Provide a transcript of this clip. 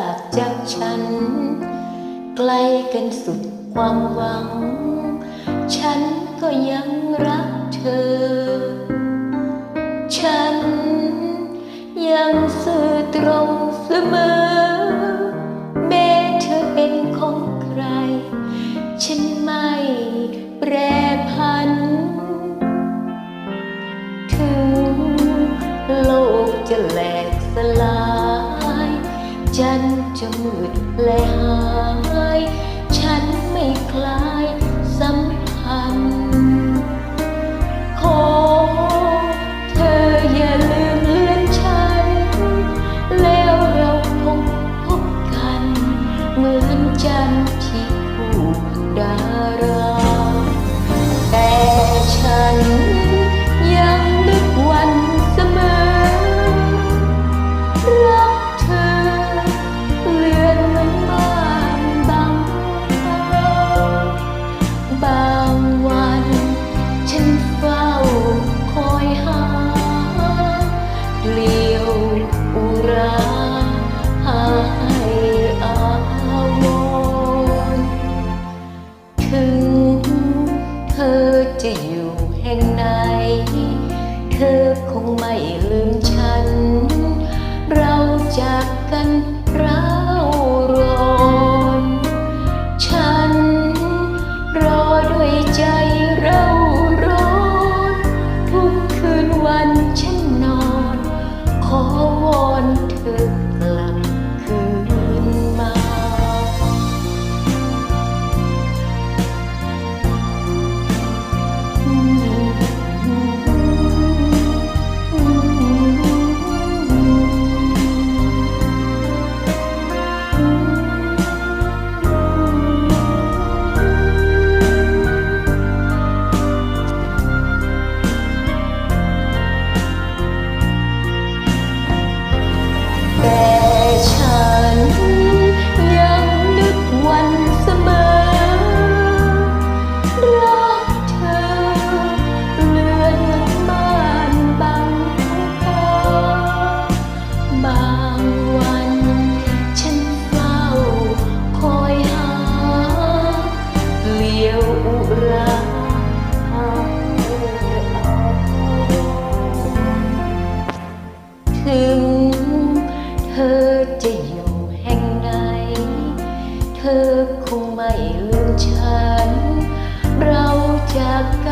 ากจากฉัน ไกลกันสุดความหวัง ฉันก็ยังรักเธอ ฉันยังสื่อตรงเสมอแม้เธอเป็นของใคร ฉันไม่แปรพัน ถึงโลกจะแหลกสลาย จะมืดและหาย ฉันไม่คลายสัมพันธ์ขอเธออย่าลืมเลือนฉัน แล้วเราคงพบกัน เหมือนจันทร์ที่คู่ดาราแต่ฉันยังนึกวันเสมอรัก จะอยู่แห่งไหน เธอคงไม่ลืมฉัน เราจากกัน จะอยู่แห่งไหน เธอคงไม่ลืมฉัน เราจากกัน